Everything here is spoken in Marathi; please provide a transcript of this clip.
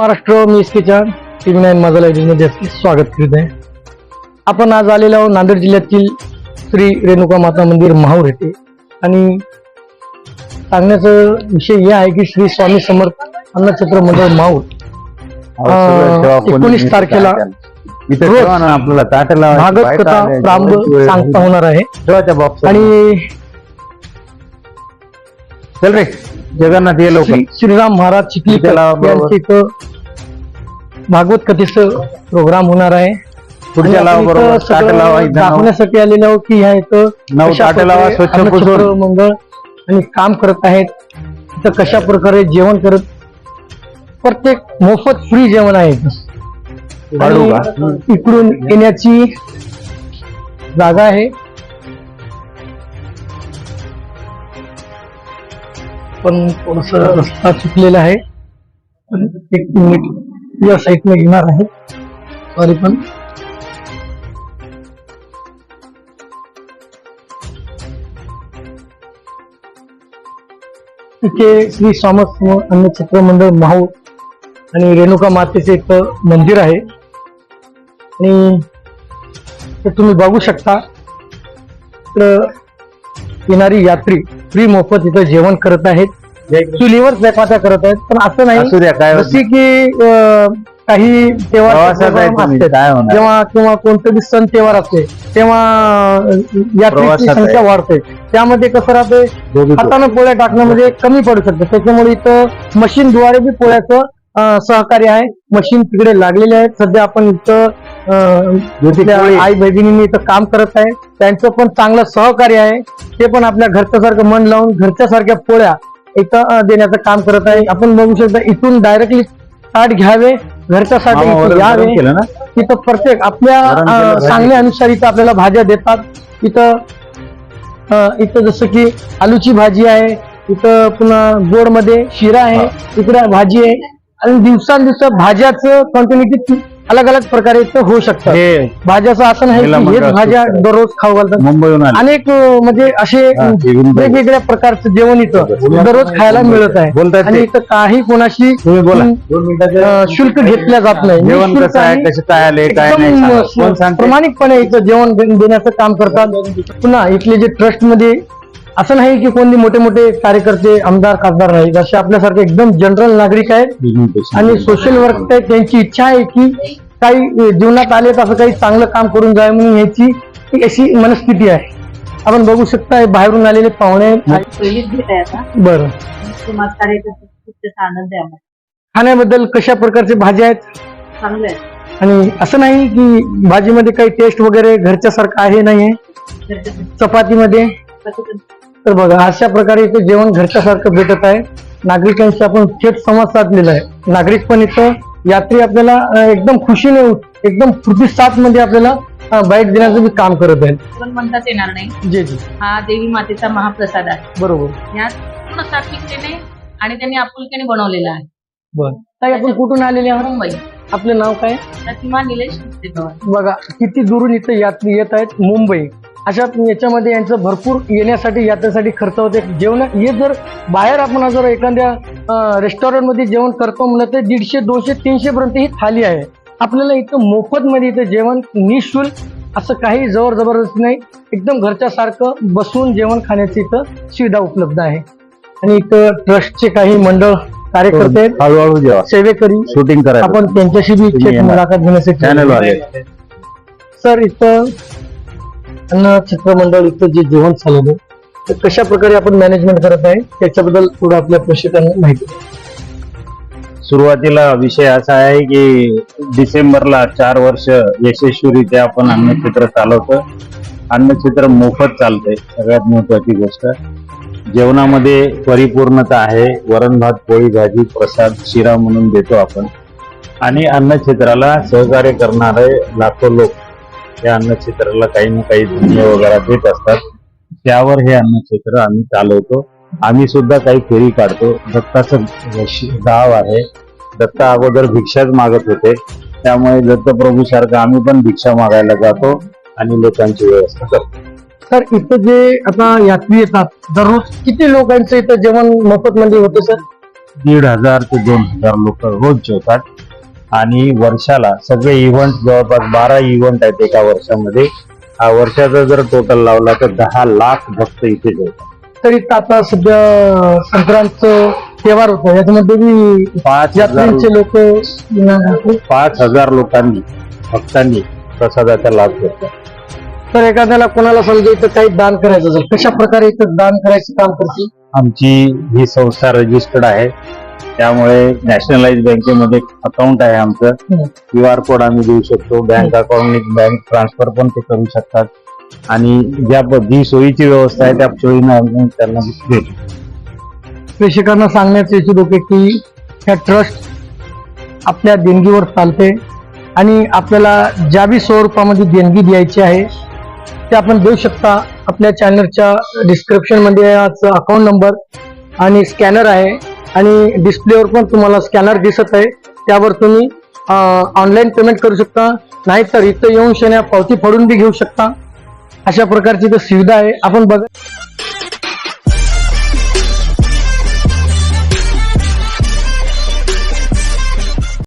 महाराष्ट्र मी एस केच्या टी व्ही नाईन माझा आपले स्वागत करीत आहे. आपण आज आलेलो आहोत नांदेड जिल्ह्यातील श्री रेणुका माता मंदिर माहूर येथे. आणि सांगण्याचा विषय हे आहे की श्री स्वामी समर्थ अन्नछत्र मंडळ माहूर. एकोणीस तारखेला भागवत कथा सांगता. होणार आहे. आणि चल रे. जगन्नाथ ये लवकर श्री श्रीराम महाराज बरोबर. यांचे इथं भागवत कथेचं प्रोग्राम होणार आहे. पुढच्या लावा सगळं. दाखवण्यासाठी आलेलो आहोत की ह्या इथं नऊ ताटं लावा, स्वच्छ मंडळ आणि काम करत आहेत. इथं कशा प्रकारे जेवण करत प्रत्येक मोफत फ्री जेवण आहे इकडून येण्याची जागा आहे. पण थोडस रस्ता चुकलेला आहे. पण एक मिनिट या साईडने येणार आहे. सॉरी पण. इथे श्री स्वामी अन्न चित्र मंडळ माहूर आणि रेणुका मातेचे एक मंदिर आहे. आणि ते तुम्ही बघू शकता. इकडं येणारी यात्री फ्री मोफत इथं जेवण करत आहेत. चुलीवर स्वयंपाक करत आहेत. पण असं नाही. जशी की काही होणार? जेव्हा किंवा कोणतं सण तेव्हार असते. तेव्हा यात्रेची. संख्या वाढते. त्यामध्ये कसं राहते. हातानं पोळ्या टाकणं म्हणजे कमी पडू शकतं. त्याच्यामुळे इथं मशीनद्वारे बी पोळ्याचं सहकार्य आहे. मशीन तिकडे लागलेले आहेत. सध्या आपण इथं. आई बहिणींनी इथं काम करत आहे. त्यांचं पण चांगलं सहकार्य आहे. ते पण आपल्या घरच्यासारखं मन लावून घरच्यासारख्या पोळ्या इथं देण्याचं काम करत आहे. आपण बघू शकता इथून डायरेक्टली ताट घ्यावे घरच्यासाठी मामा इथं वरण यावे. गरम केलं ना? इथं प्रत्येक आपल्या. सांगण्यानुसार इथं आपल्याला भाज्या देतात. इथं इथं जसं की आलूची भाजी आहे. इथं पुन्हा गोडमध्ये शिरा आहे. इकडे भाजी आहे. आणि दिवसांदिवस भाज्याचं क्वांटिटी अलग अलग प्रकारे इथं होऊ शकतं. हे भाज्याचं असं नाही की हेच भाज्या. दररोज खाऊ घालतात. मुंबईहून आले. अनेक म्हणजे असे हा. वेगवेगळ्या प्रकारचं जेवण इथं दररोज खायला मिळत आहे. बोलतायत आणि ते. इथं काही कोणाशी तुम्ही बोला. अं, दोन मिनिटाचे शुल्क घेतल्या जात नाही. जेवण निःशुल्क कसं आहे आणि कसे काय आले काय नाही एकदम सांगा. कोण सांगते? प्रामाणिकपणे इथं जेवण दे- देण्याचं काम करतात. पुन्हा इथले जे ट्रस्टमध्ये असं नाही की कोणी मोठे मोठे कार्यकर्ते आमदार खासदार नाही. जसे आपल्यासारखे एकदम जनरल नागरिक आहेत आणि सोशल वर्क आहेत त्यांची इच्छा आहे की काही जीवनात आले तर असं काही चांगलं काम करून जावे म्हणून याची एक अशी मनस्थिती आहे. आपण बघू शकता हे बाहेरून आलेले पाहुणे बरं. खाण्याबद्दल कशा प्रकारचे भाज्या आहेत? आणि असं नाही की भाजीमध्ये काही टेस्ट वगैरे घरच्यासारखं आहे नाही आहे घरच्या घरी चपातीमध्ये. तर बघा अशा प्रकारे इथे जेवण घरच्यासारखं भेटत आहे. नागरिकांशी आपण थेट संवाद साधलेला आहे. नागरिक पण इथं यात्री आपल्याला एकदम खुशीने एकदम फुर्ती साथमध्ये आपल्याला अं, बाईट देण्याचं बी काम करत आहेत. पण म्हणताच येणार नाही. जे जी. हा देवी मातेचा महाप्रसाद आहे. बरोबर. यात पूर्ण सात्विकतेने आणि त्यांनी आपुलकीने बनवलेला आहे. बर. ताई आपण कुठून आलेले आहात? मुंबई. आपलं नाव काय? प्रतिमा निलेश पवार. बघा किती दुरून इथं यात्री येत आहेत. मुंबई. अशा याच्यामध्ये यांचं भरपूर येण्यासाठी यात्रेसाठी खर्च होते. जेवण हे जर बाहेर आपण जर एखाद्या रेस्टॉरंटमध्ये जेवण करतो म्हणलं तर दीडशे दोनशे तीनशे पर्यंत ही थाली आहे. आपल्याला इथं मोफत मध्ये इथं जेवण निशुल्क असं काही जवळ जबरदस्ती नाही. एकदम घरच्या सारखं बसून जेवण खाण्याची इथं सुविधा उपलब्ध आहे. आणि इथं ट्रस्टचे काही मंडळ कार्यकर्ते हळूहळू सेवेकरी शूटिंग करा. आपण त्यांच्याशी बी. मुलाखत घेण्यासाठी सर इथं अन्न चित्रमंडळ इथं जे जेवण चालवलं ते कशा प्रकारे आपण मॅनेजमेंट करत आहे त्याच्याबद्दल थोडं आपल्या प्रेक्षकांना माहिती. सुरुवातीला विषय असा आहे की डिसेंबरला चार वर्ष यशस्वीरित्या आपण अन्नक्षेत्र चालवतो. अन्नक्षेत्र मोफत चालतंय सगळ्यात महत्वाची गोष्ट. जेवणामध्ये परिपूर्णता आहे वरण भात पोळी भाजी प्रसाद शिरा म्हणून देतो आपण. आणि अन्नक्षेत्राला सहकार्य करणारे लाखो लोक या अन्नक्षेत्राला काही ना काही धान्य वगैरे देत असतात. त्यावर हे अन्नक्षेत्र आम्ही चालवतो. आम्ही सुद्धा काही फेरी काढतो. दत्ताचं गाव आहे. दत्ता अगोदर भिक्षाच मागत होते. त्यामुळे दत्तप्रभू सारखं आम्ही पण भिक्षा मागायला जातो आणि लोकांची व्यवस्था करतो. सर इथं जे आता यात्री येतात दररोज किती लोकांचं इथं जेवण मोफत मध्ये होतं सर? दीड हजार ते दोन हजार लोक रोज जेवतात. आणि वर्षाला सगळे इव्हेंट जवळपास बारा इव्हेंट आहेत एका वर्षामध्ये. हा वर्षाचा जर टोटल लावला तर दहा लाख भक्त इथे जेवतात तरी आता सध्या संक्रांत तेव्हार होता. याच्यामध्ये बी पाच हजार यात्रेचे लोक पाच हजार लोकांनी भक्तांनी प्रसादाचा लाभ घेतला. तर एखाद्याला कोणाला समजा इथं काही दान करायचं असेल कशा प्रकारे इथं दान करायचं काम करते आमची ही संस्था रजिस्टर्ड आहे. त्यामुळे नॅशनलाइज बँकेमध्ये अकाउंट आहे आमचं. क्यू आर कोड आम्ही देऊ शकतो. बँक अकाउंट बँक ट्रान्सफर पण ते करू शकतात. आणि ज्या जी सोयीची व्यवस्था आहे त्या सोयीनं आम्ही त्यांना प्रेक्षकांना सांगण्याचे इच्छित होते की ह्या ट्रस्ट आपल्या देणगीवर चालते आणि आपल्याला ज्या बी स्वरूपामध्ये देणगी द्यायची आहे ते आपण देऊ शकता. आपल्या चॅनलच्या डिस्क्रिप्शनमध्ये याचा अकाउंट नंबर आणि स्कॅनर आहे. आणि डिस्प्लेवर पण तुम्हाला स्कॅनर दिसत आहे. त्यावर तुम्ही ऑनलाईन पेमेंट करू शकता. नाहीतर इथं येऊन शेण्या पावती फाडून बी घेऊ शकता. अशा प्रकारची इथं सुविधा आहे. आपण बघा